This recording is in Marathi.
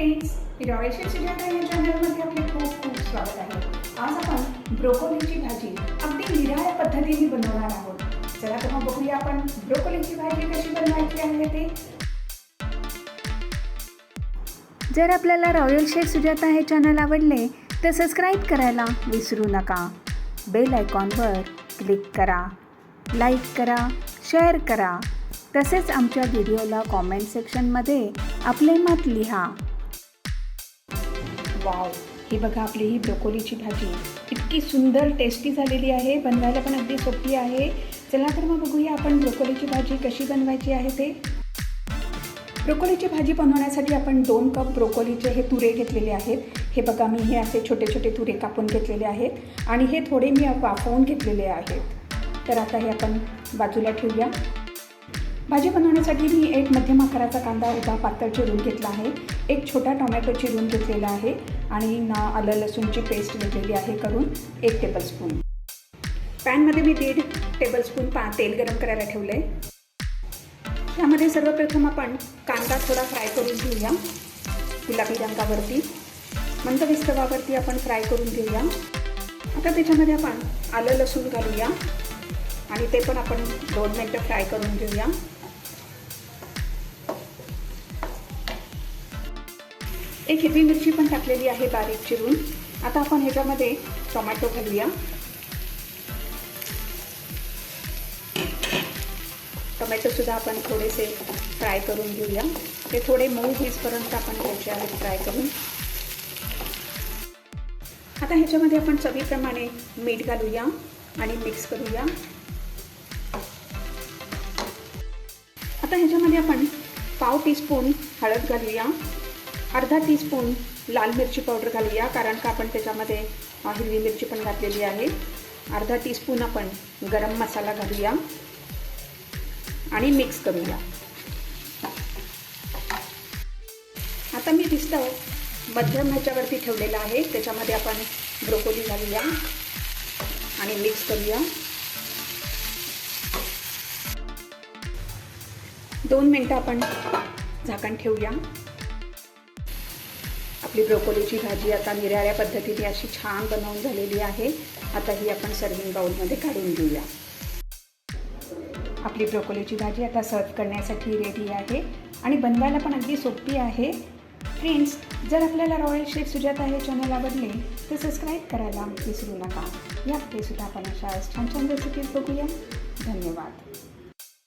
फ्रेंड्स रॉयल सुजाता या चॅनलमध्ये आपले खूप खूप स्वागत आहे. आज आपण ब्रोकोलीची भाजी अगदी निराळ्या पद्धतीने बनवणार आहोत. चला तर मग बघूया आपण ब्रोकोलीची भाजी कशी बनवायची आहे ते. जर आपल्याला रॉयल शेफ सुजाता हे चॅनल आवडले तर सबस्क्राईब करायला विसरू नका. बेल आयकॉनवर क्लिक करा लाईक करा शेअर करा. तसेच आमच्या व्हिडिओला कॉमेंट सेक्शनमध्ये आपले मत लिहा. वाव. ही बघा आपली ही ब्रोकोलीची भाजी. इतकी सुंदर टेस्टी झालेली आहे. बनवायला पण अगदी सोपी आहे. चला तर मग बघूया आपण ब्रोकोलीची भाजी कशी बनवायची आहे ते. ब्रोकोलीची भाजी बनवण्यासाठी आपण दोन कप ब्रोकोलीचे हे तुरे घेतलेले आहेत. हे बघा मी हे असे छोटे छोटे तुरे कापून घेतलेले आहेत. आणि हे थोडे मी वाफवून घेतलेले आहेत. तर आता हे आपण बाजूला ठेवूया. भाजी बनवण्यासाठी मी एक मध्यम आकाराचा कांदा उभा पातळ चिरून घेतला आहे. एक छोटा टोमॅटो चिरून घेतलेला आहे आणि ना आलं लसूणची पेस्ट घेतलेली आहे करून एक टेबलस्पून पॅनमध्ये मी दीड टेबलस्पून पा तेल गरम करायला ठेवलं आहे त्यामध्ये सर्वप्रथम आपण कांदा थोडा फ्राय करून घेऊया. गुलाबी रंगावरती मंद विस्तवावरती आपण फ्राय करून घेऊया. आता त्याच्यामध्ये आपण आलं लसूण घालूया आणि ते पण आपण दोन मिनटं फ्राय करून घेऊया. एक हिरवी मिरची पण टाकलेली आहे बारीक चिरून. आता आपण ह्याच्यामध्ये टोमॅटो घालूया. टोमॅटोसुद्धा आपण थोडेसे फ्राय करून घेऊया. ते थोडे मऊ होईपर्यंत आपण घ्यायचे आहेत फ्राय करून. आता ह्याच्यामध्ये आपण चवीप्रमाणे मीठ घालूया आणि मिक्स करूया. आता ह्याच्यामध्ये आपण पाव टीस्पून हळद घालूया. अर्धा टीस्पून लाल मिरची पावडर घालूया कारण का आपण त्याच्यामध्ये हिरवी मिरची पण घातलेली आहे. अर्धा टीस्पून आपण गरम मसाला घालूया आणि मिक्स करूया. आता मी दिसतं मध्यम ह्याच्यावरती ठेवलेलं आहे. त्याच्यामध्ये आपण ब्रोकोली घालूया आणि मिक्स करूया. दोन मिनटं आपण झाकण ठेवूया. आपली ब्रोकोलीची भाजी आता निराळ्या पद्धतीने अशी छान बनवून झालेली आहे. आता ही आपण सर्विंग बाउलमध्ये काढून घेऊया. आपली ब्रोकोलीची भाजी आता सर्व करण्यासाठी रेडी आहे. आणि बनवायला पण अगदी सोपी आहे. फ्रेंड्स जर आपल्याला रॉयल शेफ सुजाता हे चॅनल आवडले तर सबस्क्राईब करायला विसरू नका. या सुद्धा आपण अशा छान छान रेसिपीज बघूया. धन्यवाद.